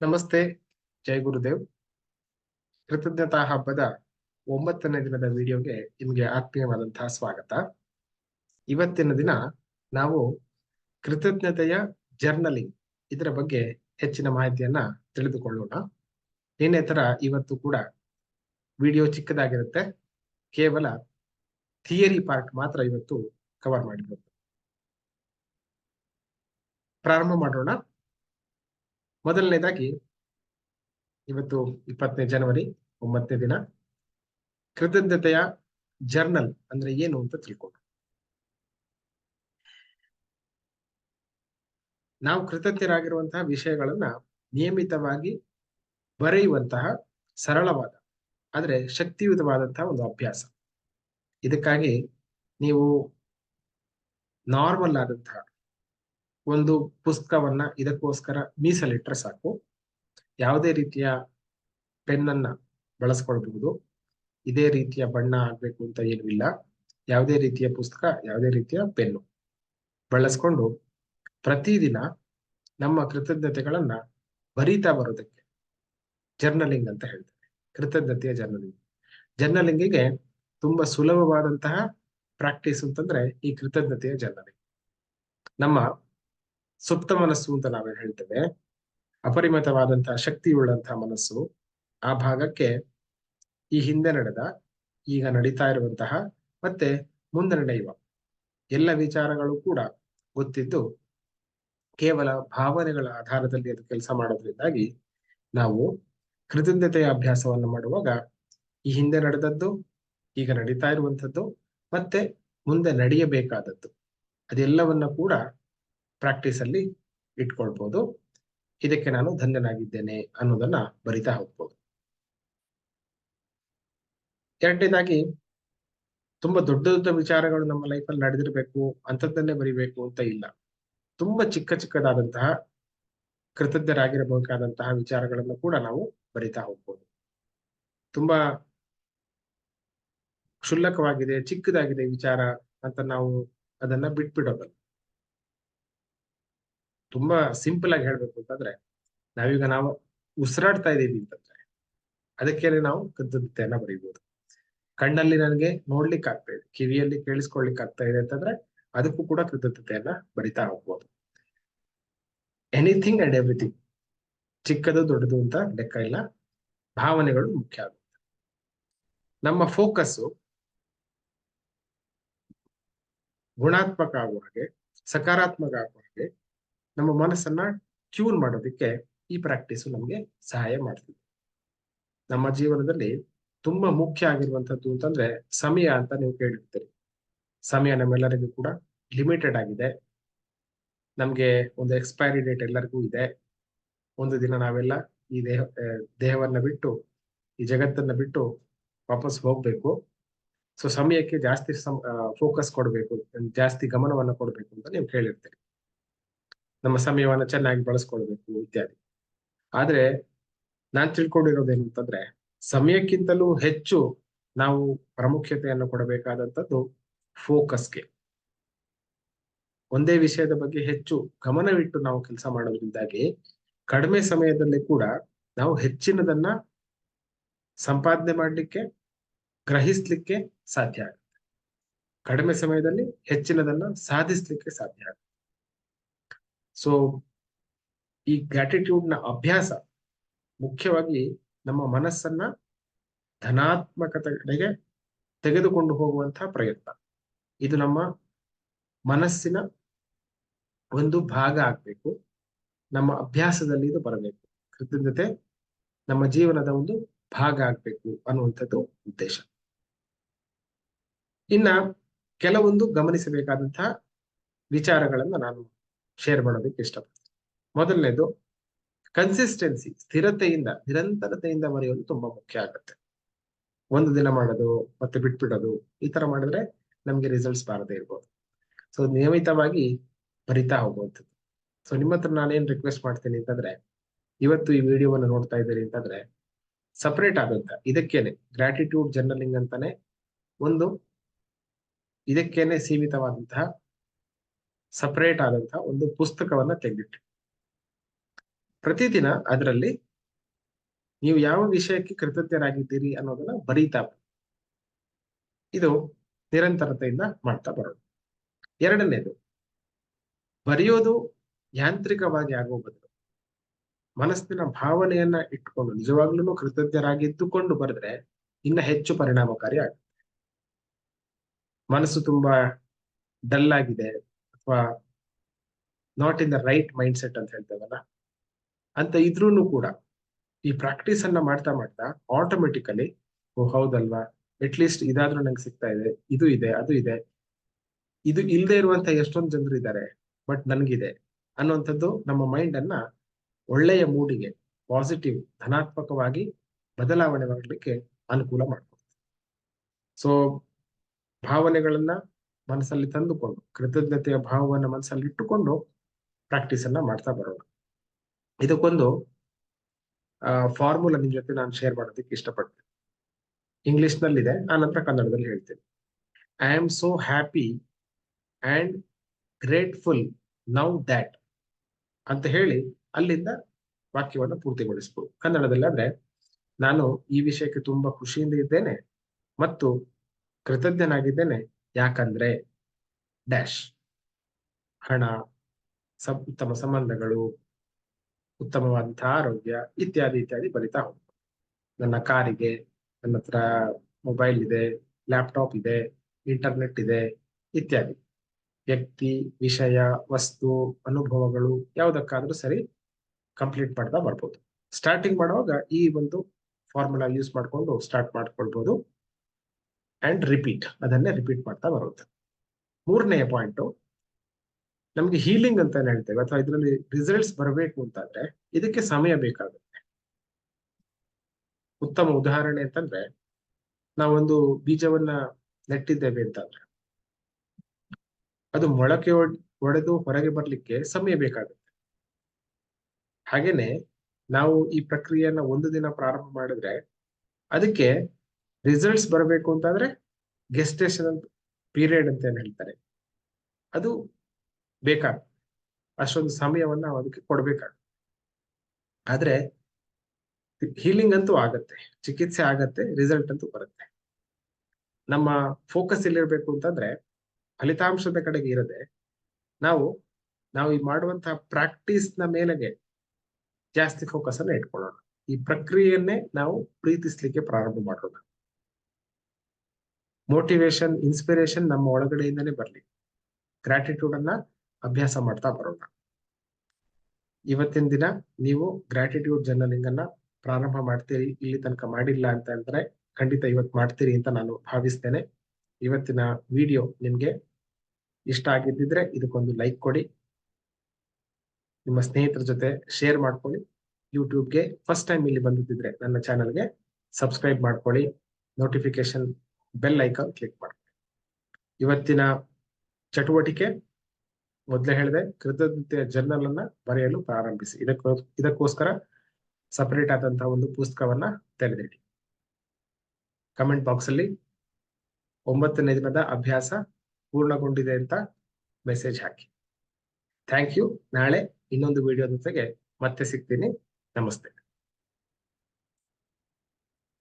ನಮಸ್ತೆ, ಜೈ ಗುರುದೇವ್. ಕೃತಜ್ಞತಾ ಹಬ್ಬದ ಒಂಬತ್ತನೇ ದಿನದ ವಿಡಿಯೋಗೆ ನಿಮಗೆ ಆತ್ಮೀಯವಾದಂತಹ ಸ್ವಾಗತ. ಇವತ್ತಿನ ದಿನ ನಾವು ಕೃತಜ್ಞತೆಯ ಜರ್ನಲಿಂಗ್ ಇದರ ಬಗ್ಗೆ ಹೆಚ್ಚಿನ ಮಾಹಿತಿಯನ್ನ ತಿಳಿದುಕೊಳ್ಳೋಣ. ನಿನ್ನೆ ತರ ಇವತ್ತು ಕೂಡ ವಿಡಿಯೋ ಚಿಕ್ಕದಾಗಿರುತ್ತೆ. ಕೇವಲ ಥಿಯರಿ ಪಾರ್ಟ್ ಮಾತ್ರ ಇವತ್ತು ಕವರ್ ಮಾಡಿರೋದು. ಪ್ರಾರಂಭ ಮಾಡೋಣ. ಮೊದಲನೇದಾಗಿ ಇವತ್ತು ಇಪ್ಪತ್ತನೇ ಜನವರಿ ಒಂಬತ್ತನೇ ದಿನ ಕೃತಜ್ಞತೆಯ ಜರ್ನಲ್ ಅಂದ್ರೆ ಏನು ಅಂತ ತಿಳ್ಕೊಂಡು. ನಾವು ಕೃತಜ್ಞರಾಗಿರುವಂತಹ ವಿಷಯಗಳನ್ನ ನಿಯಮಿತವಾಗಿ ಬರೆಯುವಂತಹ ಸರಳವಾದ ಆದ್ರೆ ಶಕ್ತಿಯುತವಾದಂತಹ ಒಂದು ಅಭ್ಯಾಸ. ಇದಕ್ಕಾಗಿ ನೀವು ನಾರ್ಮಲ್ ಆದಂತಹ ಒಂದು ಪುಸ್ತಕವನ್ನ ಇದಕ್ಕೋಸ್ಕರ ಮೀಸಲಿಟ್ರೆ ಸಾಕು. ಯಾವುದೇ ರೀತಿಯ ಪೆನ್ನನ್ನ ಬಳಸ್ಕೊಳ್ಬಹುದು. ಇದೇ ರೀತಿಯ ಬಣ್ಣ ಆಗ್ಬೇಕು ಅಂತ ಏನೂ ಇಲ್ಲ. ಯಾವುದೇ ರೀತಿಯ ಪುಸ್ತಕ, ಯಾವುದೇ ರೀತಿಯ ಪೆನ್ನು. ಬಳಸ್ಕೊಂಡು ಪ್ರತಿದಿನ ನಮ್ಮ ಕೃತಜ್ಞತೆಗಳನ್ನ ಬರೀತಾ ಬರೋದಕ್ಕೆ ಜರ್ನಲಿಂಗ್ ಅಂತ ಹೇಳ್ತಾರೆ. ಕೃತಜ್ಞತೆಯ ಜರ್ನಲಿಂಗ್. ಜರ್ನಲಿಂಗಿಗೆ ತುಂಬಾ ಸುಲಭವಾದಂತಹ ಪ್ರಾಕ್ಟೀಸ್ ಅಂತಂದ್ರೆ ಈ ಕೃತಜ್ಞತೆಯ ಜರ್ನಲಿಂಗ್. ನಮ್ಮ ಸುಪ್ತ ಮನಸ್ಸು ಅಂತ ನಾವೇ ಹೇಳ್ತೇವೆ. ಅಪರಿಮಿತವಾದಂತಹ ಶಕ್ತಿಯುಳ್ಳಂತಹ ಮನಸ್ಸು ಆ ಭಾಗಕ್ಕೆ ಈ ಹಿಂದೆ ನಡೆದ, ಈಗ ನಡೀತಾ ಇರುವಂತಹ ಮತ್ತೆ ಮುಂದೆ ನಡೆಯುವ ಎಲ್ಲ ವಿಚಾರಗಳು ಕೂಡ ಗೊತ್ತಿದ್ದು ಕೇವಲ ಭಾವನೆಗಳ ಆಧಾರದಲ್ಲಿ ಅದು ಕೆಲಸ ಮಾಡೋದ್ರಿಂದಾಗಿ ನಾವು ಕೃತಜ್ಞತೆಯ ಅಭ್ಯಾಸವನ್ನು ಮಾಡುವಾಗ ಈ ಹಿಂದೆ ನಡೆದದ್ದು, ಈಗ ನಡೀತಾ ಇರುವಂಥದ್ದು ಮತ್ತೆ ಮುಂದೆ ನಡೆಯಬೇಕಾದದ್ದು. ಅದೆಲ್ಲವನ್ನ ಕೂಡ ಪ್ರಾಕ್ಟೀಸ್ ಅಲ್ಲಿ ಇಟ್ಕೊಳ್ಬಹುದು ಇದಕ್ಕೆ ನಾನು ಧನ್ಯನಾಗಿದ್ದೇನೆ ಅನ್ನೋದನ್ನ ಬರಿತಾ ಹೋಗ್ಬೋದು. ಎರಡನೇದಾಗಿ, ತುಂಬಾ ದೊಡ್ಡ ದೊಡ್ಡ ವಿಚಾರಗಳು ನಮ್ಮ ಲೈಫಲ್ಲಿ ನಡೆದಿರ್ಬೇಕು ಅಂತದ್ದನ್ನೇ ಬರಿಬೇಕು ಅಂತ ಇಲ್ಲ. ತುಂಬಾ ಚಿಕ್ಕ ಚಿಕ್ಕದಾದಂತಹ ಕೃತಜ್ಞರಾಗಿರಬೇಕಾದಂತಹ ವಿಚಾರಗಳನ್ನು ಕೂಡ ನಾವು ಬರಿತಾ ಹೋಗ್ಬೋದು. ತುಂಬಾ ಕ್ಷುಲ್ಲಕವಾಗಿದೆ, ಚಿಕ್ಕದಾಗಿದೆ ವಿಚಾರ ಅಂತ ನಾವು ಅದನ್ನ ಬಿಟ್ಬಿಡೋದಲ್ಲ. ತುಂಬಾ ಸಿಂಪಲ್ ಆಗಿ ಹೇಳ್ಬೇಕು ಅಂತಂದ್ರೆ, ನಾವೀಗ ನಾವು ಉಸಿರಾಡ್ತಾ ಇದ್ದೀವಿ ಅಂತಂದ್ರೆ, ಅದಕ್ಕೆ ನಾವು ಕೃತಜ್ಞತೆಯನ್ನ ಬರೀಬಹುದು ಕಣ್ಣಲ್ಲಿ ನನಗೆ ನೋಡ್ಲಿಕ್ಕೆ ಆಗ್ತಾ ಇದೆ, ಕಿವಿಯಲ್ಲಿ ಕೇಳಿಸ್ಕೊಳ್ಲಿಕ್ಕೆ ಆಗ್ತಾ ಇದೆ ಅಂತಂದ್ರೆ, ಅದಕ್ಕೂ ಕೂಡ ಕೃತಜ್ಞತೆಯನ್ನ ಬರಿತಾ ಹೋಗ್ಬೋದು. ಎನಿಥಿಂಗ್ ಅಂಡ್ ಎವ್ರಿಥಿಂಗ್ ಚಿಕ್ಕದು ದೊಡ್ಡದು ಅಂತ ಲೆಕ್ಕ ಇಲ್ಲ, ಭಾವನೆಗಳು ಮುಖ್ಯ ಆಗುತ್ತೆ. ನಮ್ಮ ಫೋಕಸ್ಸು ಗುಣಾತ್ಮಕ ಆಗುವ ಹಾಗೆ, ಸಕಾರಾತ್ಮಕ ಆಗುವ ಹಾಗೆ ನಮ್ಮ ಮನಸ್ಸನ್ನ ಟ್ಯೂನ್ ಮಾಡೋದಕ್ಕೆ ಈ ಪ್ರಾಕ್ಟೀಸ್ ನಮಗೆ ಸಹಾಯ ಮಾಡ್ತದೆ. ನಮ್ಮ ಜೀವನದಲ್ಲಿ ತುಂಬಾ ಮುಖ್ಯ ಆಗಿರುವಂತದ್ದು ಅಂತಂದ್ರೆ ಸಮಯ ಅಂತ ನೀವು ಕೇಳಿರ್ತೀರಿ. ಸಮಯ ನಮ್ಮೆಲ್ಲರಿಗೂ ಕೂಡ ಲಿಮಿಟೆಡ್ ಆಗಿದೆ. ನಮ್ಗೆ ಒಂದು ಎಕ್ಸ್ಪೈರಿ ಡೇಟ್ ಎಲ್ಲರಿಗೂ ಇದೆ. ಒಂದು ದಿನ ನಾವೆಲ್ಲ ಈ ದೇಹ ದೇಹವನ್ನ ಬಿಟ್ಟು, ಈ ಜಗತ್ತನ್ನ ಬಿಟ್ಟು ವಾಪಸ್ ಹೋಗ್ಬೇಕು. ಸೊ ಸಮಯಕ್ಕೆ ಜಾಸ್ತಿ ಫೋಕಸ್ ಕೊಡಬೇಕು, ಜಾಸ್ತಿ ಗಮನವನ್ನ ಕೊಡ್ಬೇಕು ಅಂತ ನೀವು ಕೇಳಿರ್ತೀರಿ. ನಮ್ಮ ಸಮಯವನ್ನು ಚೆನ್ನಾಗಿ ಬಳಸ್ಕೊಳ್ಬೇಕು ಇತ್ಯಾದಿ. ಆದ್ರೆ ನಾನ್ ತಿಳ್ಕೊಂಡಿರೋದೇನು ಅಂತಂದ್ರೆ ಸಮಯಕ್ಕಿಂತಲೂ ಹೆಚ್ಚು ನಾವು ಪ್ರಾಮುಖ್ಯತೆಯನ್ನು ಕೊಡಬೇಕಾದಂಥದ್ದು ಫೋಕಸ್ಗೆ. ಒಂದೇ ವಿಷಯದ ಬಗ್ಗೆ ಹೆಚ್ಚು ಗಮನವಿಟ್ಟು ನಾವು ಕೆಲಸ ಮಾಡೋದ್ರಿಂದಾಗಿ ಕಡಿಮೆ ಸಮಯದಲ್ಲಿ ಕೂಡ ನಾವು ಹೆಚ್ಚಿನದನ್ನ ಸಂಪಾದನೆ ಮಾಡಲಿಕ್ಕೆ, ಗ್ರಹಿಸ್ಲಿಕ್ಕೆ ಸಾಧ್ಯ ಆಗುತ್ತೆ. ಕಡಿಮೆ ಸಮಯದಲ್ಲಿ ಹೆಚ್ಚಿನದನ್ನ ಸಾಧಿಸ್ಲಿಕ್ಕೆ ಸಾಧ್ಯ ಆಗುತ್ತೆ. ಸೊ ಈ ಗ್ರಾಟಿಟ್ಯೂಡ್ನ ಅಭ್ಯಾಸ ಮುಖ್ಯವಾಗಿ ನಮ್ಮ ಮನಸ್ಸನ್ನ ಧನಾತ್ಮಕತೆಗೆ ತೆಗೆದುಕೊಂಡು ಹೋಗುವಂತಹ ಪ್ರಯತ್ನ. ಇದು ನಮ್ಮ ಮನಸ್ಸಿನ ಒಂದು ಭಾಗ ಆಗ್ಬೇಕು. ನಮ್ಮ ಅಭ್ಯಾಸದಲ್ಲಿ ಇದು ಬರಬೇಕು. ಕೃತಜ್ಞತೆ ನಮ್ಮ ಜೀವನದ ಒಂದು ಭಾಗ ಆಗ್ಬೇಕು ಅನ್ನುವಂಥದ್ದು ಉದ್ದೇಶ. ಇನ್ನ ಕೆಲವೊಂದು ಗಮನಿಸಬೇಕಾದಂತಹ ವಿಚಾರಗಳನ್ನ ನಾನು ಶೇರ್ ಮಾಡೋದಕ್ಕೆ ಇಷ್ಟಪಡ್ತೀನಿ. ಮೊದಲನೇದು ಕನ್ಸಿಸ್ಟೆನ್ಸಿ ಸ್ಥಿರತೆಯಿಂದ, ನಿರಂತರತೆಯಿಂದ ಬರೆಯೋದು ತುಂಬಾ ಮುಖ್ಯ ಆಗುತ್ತೆ. ಒಂದು ದಿನ ಮಾಡೋದು, ಮತ್ತೆ ಬಿಟ್ಬಿಡೋದು, ಈ ತರ ಮಾಡಿದ್ರೆ ನಮ್ಗೆ ರಿಸಲ್ಟ್ಸ್ ಬಾರದೇ ಇರ್ಬೋದು. ಸೊ ನಿಯಮಿತವಾಗಿ ಬರಿತಾ ಹೋಗುವಂಥದ್ದು. ಸೊ ನಿಮ್ಮ ಹತ್ರ ನಾನೇನ್ ರಿಕ್ವೆಸ್ಟ್ ಮಾಡ್ತೀನಿ ಅಂತಂದ್ರೆ, ಇವತ್ತು ಈ ವಿಡಿಯೋವನ್ನು ನೋಡ್ತಾ ಇದ್ದೀರಿ ಅಂತಂದ್ರೆ ಸಪ್ರೇಟ್ ಆದಂತ, ಇದಕ್ಕೇನೆ ಗ್ರಾಟಿಟ್ಯೂಡ್ ಜರ್ನಲಿಂಗ್ ಅಂತಾನೆ, ಒಂದು, ಇದಕ್ಕೇನೆ ಸೀಮಿತವಾದಂತಹ ಸಪರೇಟ್ ಆದಂತಹ ಒಂದು ಪುಸ್ತಕವನ್ನ ತೆಗೆದಿಟ್ಟು ಪ್ರತಿದಿನ ಅದರಲ್ಲಿ ನೀವು ಯಾವ ವಿಷಯಕ್ಕೆ ಕೃತಜ್ಞರಾಗಿದ್ದೀರಿ ಅನ್ನೋದನ್ನ ಬರೀತಾ. ಇದು ನಿರಂತರತೆಯಿಂದ ಮಾಡ್ತಾ ಬರೋದು. ಎರಡನೇದು, ಬರೆಯೋದು ಯಾಂತ್ರಿಕವಾಗಿ ಆಗೋ ಬದಲು. ಮನಸ್ಸಿನ ಭಾವನೆಯನ್ನ ಇಟ್ಕೊಂಡು ನಿಜವಾಗ್ಲೂ ಕೃತಜ್ಞರಾಗಿದ್ದುಕೊಂಡು ಬರೆದ್ರೆ ಇನ್ನ ಹೆಚ್ಚು ಪರಿಣಾಮಕಾರಿ ಆಗುತ್ತೆ. ಮನಸ್ಸು ತುಂಬಾ ಡಲ್ ಆಗಿದೆ ಅಥವಾ not in the right mind set ಅಂತ ಹೇಳ್ತೇವಲ್ಲ, ಅಂತ ಇದ್ರೂ ಕೂಡ ಈ ಪ್ರಾಕ್ಟೀಸ್ ಅನ್ನ ಮಾಡ್ತಾ ಮಾಡ್ತಾ ಆಟೋಮೆಟಿಕಲಿ ಓ ಹೌದಲ್ವಾ ಅಟ್ ಲೀಸ್ಟ್ ಇದಾದ್ರೂ ನಂಗೆ ಸಿಗ್ತಾ ಇದೆ, ಇದು ಇದೆ, ಅದು ಇದೆ, ಇದು ಇಲ್ಲದೆ ಇರುವಂತ ಎಷ್ಟೊಂದು ಜನರು ಇದ್ದಾರೆ ಬಟ್ ನನ್ಗಿದೆ ಅನ್ನುವಂಥದ್ದು ನಮ್ಮ ಮೈಂಡ್ ಅನ್ನ ಒಳ್ಳೆಯ ಮೂಡಿಗೆ ಪಾಸಿಟಿವ್ ಧನಾತ್ಮಕವಾಗಿ ಬದಲಾವಣೆ ಮಾಡಲಿಕ್ಕೆ ಅನುಕೂಲ ಮಾಡ್ಕೊಡ್ತೀವಿ ಸೊ ಭಾವನೆಗಳನ್ನ ಮನಸ್ಸಲ್ಲಿ ತಂದುಕೊಂಡು ಕೃತಜ್ಞತೆಯ ಭಾವವನ್ನು ಮನಸ್ಸಲ್ಲಿ ಇಟ್ಟುಕೊಂಡು ಪ್ರಾಕ್ಟೀಸ್ ಅನ್ನ ಮಾಡ್ತಾ ಬರೋಣ ಇದಕ್ಕೊಂದು ಫಾರ್ಮುಲಾ ನಿಮ್ ಜೊತೆ ನಾನು ಶೇರ್ ಮಾಡೋದಕ್ಕೆ ಇಷ್ಟಪಡ್ತೇನೆ. ಇಂಗ್ಲಿಷ್ ನಲ್ಲಿದೆ ಆ ನಂತರ ಕನ್ನಡದಲ್ಲಿ ಹೇಳ್ತೇನೆ. I am so happy and grateful now that ಅಂತ ಹೇಳಿ ಅಲ್ಲಿಂದ ವಾಕ್ಯವನ್ನು ಪೂರ್ತಿಗೊಳಿಸಬಹುದು ಕನ್ನಡದಲ್ಲಿ ಆದ್ರೆ ನಾನು ಈ ವಿಷಯಕ್ಕೆ ತುಂಬಾ ಖುಷಿಯಿಂದ ಇದ್ದೇನೆ ಮತ್ತು ಕೃತಜ್ಞನಾಗಿದ್ದೇನೆ. ಯಾಕಂದ್ರೆ ಡ್ಯಾಶ್ ಹಣ ಸಬ್ ಉತ್ತಮ ಸಂಬಂಧಗಳು ಉತ್ತಮವಾದಂತಹ ಆರೋಗ್ಯ ಇತ್ಯಾದಿ ಇತ್ಯಾದಿ ಬರಿತಾ ಹೋಗ್ಬೋದು ನನ್ನ ಕಾರಿಗೆ ನನ್ನ ಹತ್ರ ಮೊಬೈಲ್ ಇದೆ ಲ್ಯಾಪ್ಟಾಪ್ ಇದೆ ಇಂಟರ್ನೆಟ್ ಇದೆ, ಇತ್ಯಾದಿ. ವ್ಯಕ್ತಿ, ವಿಷಯ, ವಸ್ತು, ಅನುಭವಗಳು ಯಾವುದಕ್ಕಾದ್ರೂ ಸರಿ ಕಂಪ್ಲೀಟ್ ಮಾಡ್ತಾ ಬರ್ಬೋದು. ಸ್ಟಾರ್ಟಿಂಗ್ ಮಾಡುವಾಗ ಈ ಒಂದು ಫಾರ್ಮುಲಾ ಯೂಸ್ ಮಾಡ್ಕೊಂಡು ಸ್ಟಾರ್ಟ್ ಮಾಡ್ಕೊಳ್ಬಹುದು ಅಂಡ್ ರಿಪೀಟ್ ಅದನ್ನೇ ರಿಪೀಟ್ ಮಾಡ್ತಾ ಬರುತ್ತೆ. ಮೂರನೆಯ ಪಾಯಿಂಟ್ ನಮ್ಗೆ ಹೀಲಿಂಗ್ ಅಂತ ಹೇಳ್ತೇವೆ. ಅಥವಾ ಇದರಲ್ಲಿ ರಿಸಲ್ಟ್ಸ್ ಬರಬೇಕು ಅಂತಂದ್ರೆ ಇದಕ್ಕೆ ಸಮಯ ಬೇಕಾಗುತ್ತೆ. ಉತ್ತಮ ಉದಾಹರಣೆ ಅಂತಂದ್ರೆ, ನಾವೊಂದು ಬೀಜವನ್ನ ನೆಟ್ಟಿದ್ದೇವೆ ಅಂತಂದ್ರೆ, ಅದು ಮೊಳಕೆ ಒಡೆದು ಹೊರಗೆ ಬರ್ಲಿಕ್ಕೆ ಸಮಯ ಬೇಕಾಗುತ್ತೆ. ಹಾಗೇನೆ, ನಾವು ಈ ಪ್ರಕ್ರಿಯೆಯನ್ನ ಒಂದು ದಿನ ಪ್ರಾರಂಭ ಮಾಡಿದ್ರೆ, ಅದಕ್ಕೆ ರಿಸಲ್ಟ್ಸ್ ಬರಬೇಕು ಅಂತಂದ್ರೆ ಗೆಸ್ಟೇಷನ್ ಪೀರಿಯಡ್ ಅಂತ ಏನು ಹೇಳ್ತಾರೆ. ಅದು ಬೇಕಾಗುತ್ತೆ ಅಷ್ಟೊಂದು ಸಮಯವನ್ನ ನಾವು ಅದಕ್ಕೆ ಕೊಡಬೇಕಾಗುತ್ತೆ ಆದ್ರೆ ಹೀಲಿಂಗ್ ಅಂತೂ ಆಗತ್ತೆ, ಚಿಕಿತ್ಸೆ ಆಗತ್ತೆ ರಿಸಲ್ಟ್ ಅಂತೂ ಬರುತ್ತೆ. ನಮ್ಮ ಫೋಕಸ್ ಎಲ್ಲಿರ್ಬೇಕು ಅಂತಂದ್ರೆ ಫಲಿತಾಂಶದ ಕಡೆಗೆ ಇರದೆ ನಾವು ನಾವು ಈ ಮಾಡುವಂತಹ ಪ್ರಾಕ್ಟೀಸ್ನ ಮೇಲೆಗೆ ಜಾಸ್ತಿ ಫೋಕಸ್ ಅನ್ನ ಇಟ್ಕೊಳ್ಳೋಣ. ಈ ಪ್ರಕ್ರಿಯೆಯನ್ನೇ ನಾವು ಪ್ರೀತಿಸ್ಲಿಕ್ಕೆ ಪ್ರಾರಂಭ ಮಾಡೋಣ. ಮೋಟಿವೇಶನ್ ಇನ್ಸ್ಪಿರೇಷನ್ ನಮ್ಮ ಒಳಗಡೆಯಿಂದನೇ ಬರಲಿ. ಗ್ರಾಟಿಟ್ಯೂಡ್ ಅನ್ನ ಅಭ್ಯಾಸ ಮಾಡ್ತಾ ಬರೋಣ. ಇವತ್ತಿನ ದಿನ ನೀವು ಗ್ರಾಟಿಟ್ಯೂಡ್ ಜರ್ನಲಿಂಗ್ ಅನ್ನ ಪ್ರಾರಂಭ ಮಾಡ್ತೀರಿ, ಇಲ್ಲಿ ತನಕ ಮಾಡಿಲ್ಲ ಅಂತ ಅಂದ್ರೆ ಖಂಡಿತ ಇವತ್ತು ಮಾಡ್ತೀರಿ ಅಂತ ನಾನು ಭಾವಿಸ್ತೇನೆ. ಇವತ್ತಿನ ವಿಡಿಯೋ ನಿಮ್ಗೆ ಇಷ್ಟ ಆಗಿದ್ದಿದ್ರೆ ಇದಕ್ಕೊಂದು ಲೈಕ್ ಕೊಡಿ. ನಿಮ್ಮ ಸ್ನೇಹಿತರ ಜೊತೆ ಶೇರ್ ಮಾಡ್ಕೊಳ್ಳಿ. ಯೂಟ್ಯೂಬ್ಗೆ ಫಸ್ಟ್ ಟೈಮ್ ಇಲ್ಲಿ ಬಂದಿದ್ದಿದ್ರೆ ನನ್ನ ಚಾನಲ್ಗೆ ಸಬ್ಸ್ಕ್ರೈಬ್ ಮಾಡ್ಕೊಳ್ಳಿ. ನೋಟಿಫಿಕೇಶನ್ ಬೆಲ್ ಐಕಾನ್ ಕ್ಲಿಕ್ ಮಾಡಿ. ಇವತ್ತಿನ ಚಟುವಟಿಕೆ ಮೊದಲೇ ಹೇಳಿದೆ, ಕೃತಜ್ಞತೆಯ ಜರ್ನಲ್ ಅನ್ನ ಬರೆಯಲು ಪ್ರಾರಂಭಿಸಿ. ಇದಕ್ಕೋ, ಇದಕ್ಕೋಸ್ಕರ ಸಪರೇಟ್ ಆದಂತಹ ಒಂದು ಪುಸ್ತಕವನ್ನ ತೆರೆದಿಡಿ. ಕಮೆಂಟ್ ಬಾಕ್ಸ್ ಅಲ್ಲಿ ಒಂಬತ್ತನೇ ದಿನದ ಅಭ್ಯಾಸ ಪೂರ್ಣಗೊಂಡಿದೆ ಅಂತ ಮೆಸೇಜ್ ಹಾಕಿ. ಥ್ಯಾಂಕ್ ಯು ನಾಳೆ ಇನ್ನೊಂದು ವಿಡಿಯೋ ಜೊತೆಗೆ ಮತ್ತೆ ಸಿಗ್ತೀನಿ. ನಮಸ್ತೆ.